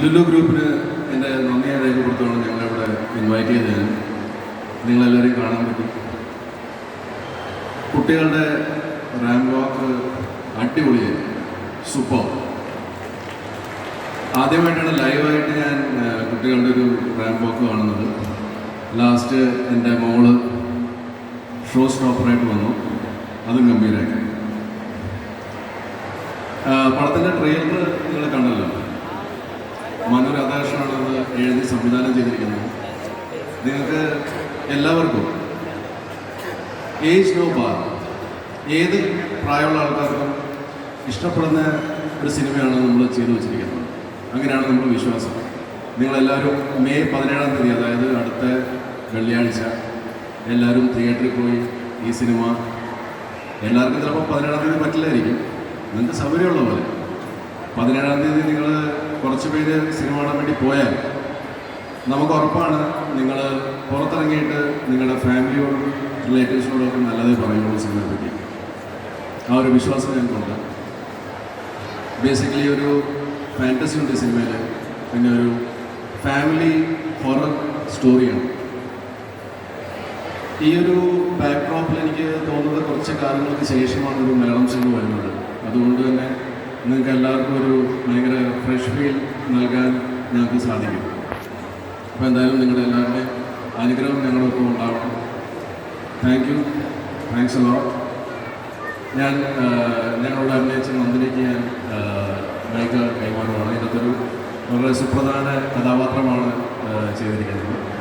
ലുലു ഗ്രൂപ്പിന് എന്റെ നന്ദിയെ രേഖപ്പെടുത്തുകയാണ് ഞങ്ങളിവിടെ ഇൻവൈറ്റ് ചെയ്തത്. നിങ്ങളെല്ലാവരെയും കാണാൻ പറ്റും. കുട്ടികളുടെ റാം വാക്ക് അടിപൊളിയായി സൂപ്പർ ആദ്യമായിട്ടാണ് ലൈവായിട്ട് ഞാൻ കുട്ടികളുടെ ഒരു റാം വാക്ക് കാണുന്നത്. ലാസ്റ്റ് എന്റെ മോൾ ഷോ സ്റ്റോപ്പറായിട്ട് വന്നു. അതും ഗംഭീരമായിട്ട് ആ, പടത്തിന്റെ ട്രെയിലർ നിങ്ങൾ കണ്ടല്ലോ. സംവിധാനം ചെയ്തിരിക്കുന്നത് നിങ്ങൾക്ക് എല്ലാവർക്കും ഏജ് നോ ബാർ ഏത് പ്രായമുള്ള ആൾക്കാർക്കും ഇഷ്ടപ്പെടുന്ന ഒരു സിനിമയാണ് നമ്മൾ ചെയ്തു വെച്ചിരിക്കുന്നത്. അങ്ങനെയാണ് നമ്മുടെ വിശ്വാസം. നിങ്ങളെല്ലാവരും മെയ് പതിനേഴാം തീയതി അതായത് അടുത്ത വെള്ളിയാഴ്ച എല്ലാവരും തിയേറ്ററിൽ പോയി ഈ സിനിമ എല്ലാവർക്കും ചിലപ്പോൾ പതിനേഴാം തീയതി പറ്റില്ലായിരിക്കും. നിങ്ങൾക്ക് സൗകര്യമുള്ള പോലെ. പതിനേഴാം തീയതി നിങ്ങൾ കുറച്ച് പേര് സിനിമ കാണാൻ വേണ്ടി പോയാൽ നമുക്ക് ഉറപ്പാണ് നിങ്ങൾ പുറത്തിറങ്ങിയിട്ട് നിങ്ങളുടെ ഫാമിലിയോടും റിലേറ്റീവ്സിനോടൊക്കെ നല്ലതേ പറയുള്ളൂ സിനിമയെ പറ്റി. ആ ഒരു വിശ്വാസം ഞങ്ങൾക്കുണ്ട്. ബേസിക്കലി ഒരു ഫാന്റസി ഉണ്ട് സിനിമയിൽ പിന്നെ ഒരു ഫാമിലി ഹൊറർ സ്റ്റോറിയാണ് ഈ ഒരു ബാക്ക്ഡ്രോപ്പിൽ എനിക്ക് തോന്നുന്നത് കുറച്ച് കാലങ്ങൾക്ക് ശേഷമാണ് ഒരു മലയാളം സിനിമ വരുന്നത്. അതുകൊണ്ട് തന്നെ നിങ്ങൾക്ക് എല്ലാവർക്കും ഒരു ഭയങ്കര ഫ്രഷ് ഫീൽ നൽകാൻ ഞങ്ങൾക്ക് സാധിക്കും. അപ്പോൾ എന്തായാലും നിങ്ങളുടെ എല്ലാവരുടെയും അനുഗ്രഹം ഞങ്ങളൊപ്പം ഉണ്ടാവണം. താങ്ക് യു താങ്ക്സ് അലോ ഞാൻ ഞങ്ങളുടെ അഭിനയിച്ച നന്ദിനിക്ക് ഞാൻ മൈക്ക് കൈമാറുകയാണ് ഇതിനകത്തൊരു വളരെ സുപ്രധാന കഥാപാത്രമാണ് ചെയ്തിരിക്കുന്നത്.